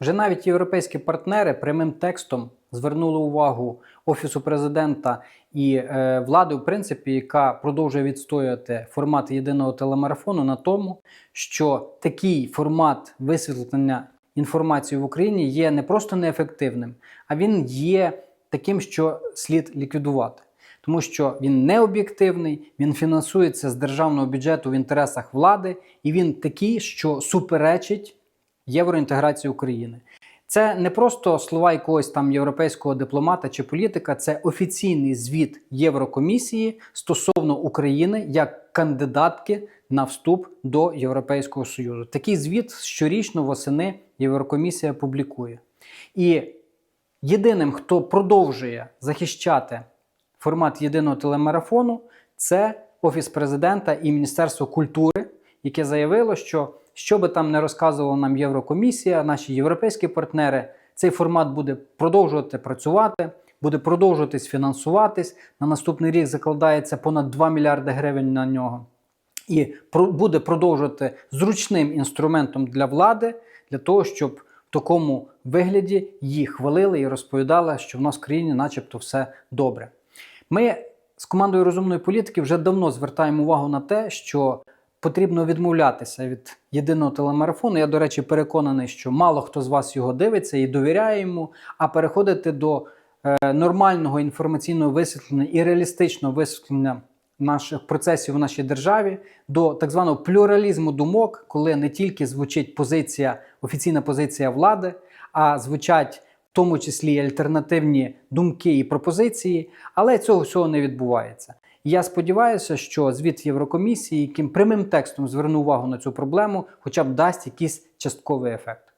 Вже навіть європейські партнери прямим текстом звернули увагу Офісу президента і е, влади, в принципі, яка продовжує відстоювати формат єдиного телемарафону на тому, що такий формат висвітлення інформації в Україні є не просто неефективним, а він є таким, що слід ліквідувати. Тому що він не об'єктивний, він фінансується з державного бюджету в інтересах влади, і він такий, що суперечить євроінтеграції України. Це не просто слова якогось там європейського дипломата чи політика, це офіційний звіт Єврокомісії стосовно України як кандидатки на вступ до Європейського Союзу. Такий звіт щорічно восени Єврокомісія публікує. І єдиним, хто продовжує захищати формат єдиного телемарафону, це Офіс президента і Міністерство культури, яке заявило, що що би там не розказувала нам Єврокомісія, наші європейські партнери, цей формат буде продовжувати працювати, буде продовжуватись фінансуватись. На наступний рік закладається понад 2 мільярди гривень на нього. І буде продовжувати зручним інструментом для влади, для того, щоб в такому вигляді їх хвалили і розповідали, що в нас в країні, начебто, все добре. Ми з командою розумної політики вже давно звертаємо увагу на те, що потрібно відмовлятися від єдиного телемарафону. Я, до речі, переконаний, що мало хто з вас його дивиться і довіряє йому, а переходити до е, нормального інформаційного висвітлення і реалістичного висвітлення наших процесів в нашій державі, до так званого плюралізму думок, коли не тільки звучить позиція, офіційна позиція влади, а звучать в тому числі альтернативні думки і пропозиції, але цього всього не відбувається. Я сподіваюся, що звіт Єврокомісії, яким прямим текстом зверну увагу на цю проблему, хоча б дасть якийсь частковий ефект.